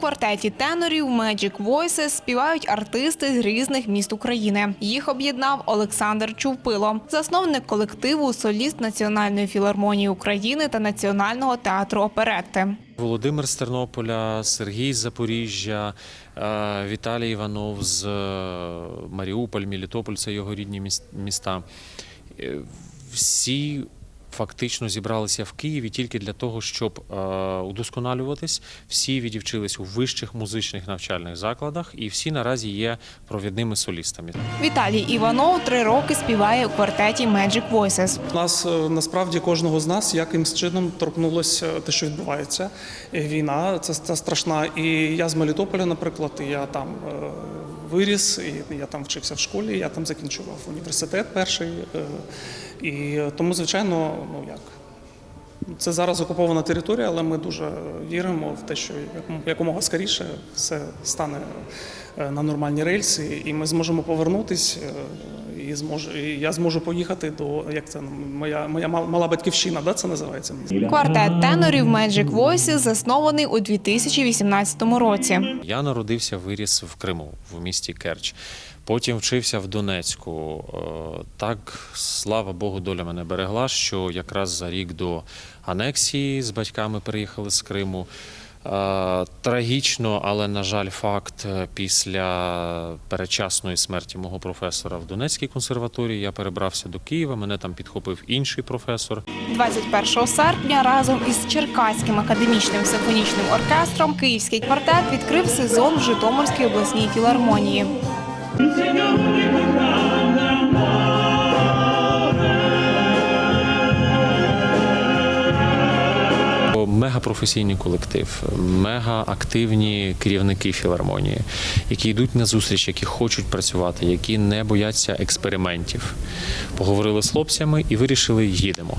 квартеті тенорів Magic Voices співають артисти з різних міст України. Їх об'єднав Олександр Чувпило, засновник колективу, соліст Національної філармонії України та Національного театру оперетти. Володимир з Тернополя, Сергій з Запоріжжя, е, Віталій Іванов з е, Маріуполь, Мелітополь це його рідні міста. Е, Всі фактично зібралися в Києві тільки для того, щоб е, удосконалюватись. Всі відівчились у вищих музичних навчальних закладах, і всі наразі є провідними солістами. Віталій Іванов три роки співає у квартеті Magic Voices. Нас е, насправді кожного з нас якимсь чином торкнулося те, що відбувається. Війна це, це страшна. І я з Мелітополя, наприклад, і я там е, виріс, і я там вчився в школі, я там закінчував університет перший. І тому, звичайно, ну як. Це зараз окупована територія, але ми дуже віримо в те, що якомога скоріше все стане е, на нормальні рельси, і ми зможемо повернутись, е, і змож, і я зможу поїхати до як це моя моя мала батьківщина, да, це називається. Квартет тенорів Magic Voices заснований у 2018 році. Я народився, виріс в Криму, в місті Керч. Потім вчився в Донецьку. Е, Так, слава Богу, доля мене берегла, що якраз за рік до анексії з батьками переїхали з Криму. Е, Трагічно, але на жаль, факт е, після передчасної смерті мого професора в Донецькій консерваторії я перебрався до Києва. Мене там підхопив інший професор. 21 серпня разом із Черкаським академічним симфонічним оркестром Київський квартет відкрив сезон в Житомирській обласній філармонії. Мегапрофесійний колектив, мега активні керівники філармонії, які йдуть на зустріч, які хочуть працювати, які не бояться експериментів. Поговорили з хлопцями і вирішили, їдемо.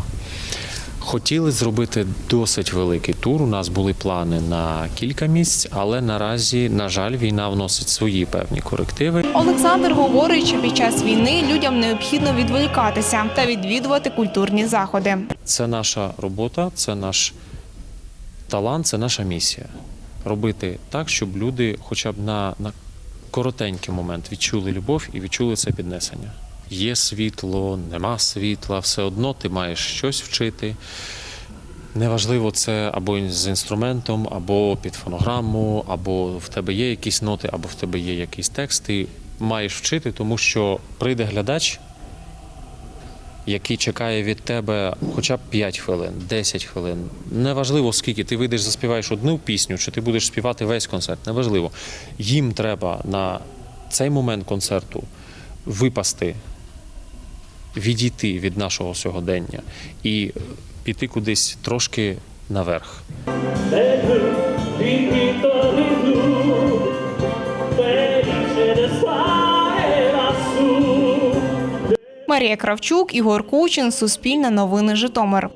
Хотіли зробити досить великий тур. У нас були плани на кілька місць, але наразі, на жаль, війна вносить свої певні корективи. Олександр говорить, що під час війни людям необхідно відволікатися та відвідувати культурні заходи. Це наша робота, це наш талант, це наша місія. Робити так, щоб люди хоча б на, на коротенький момент відчули любов і відчули це піднесення. Є світло, нема світла, все одно ти маєш щось вчити. Неважливо, це або з інструментом, або під фонограму, або в тебе є якісь ноти, або в тебе є якийсь текст. Ти маєш вчити, тому що прийде глядач, який чекає від тебе хоча б 5 хвилин, 10 хвилин. Неважливо, скільки ти вийдеш, заспіваєш одну пісню, чи ти будеш співати весь концерт. Неважливо. Їм треба на цей момент концерту випасти, відійти від нашого сьогодення і піти кудись трошки наверх. Bello, Марія Кравчук, Ігор Кучин, Суспільне новини Житомир.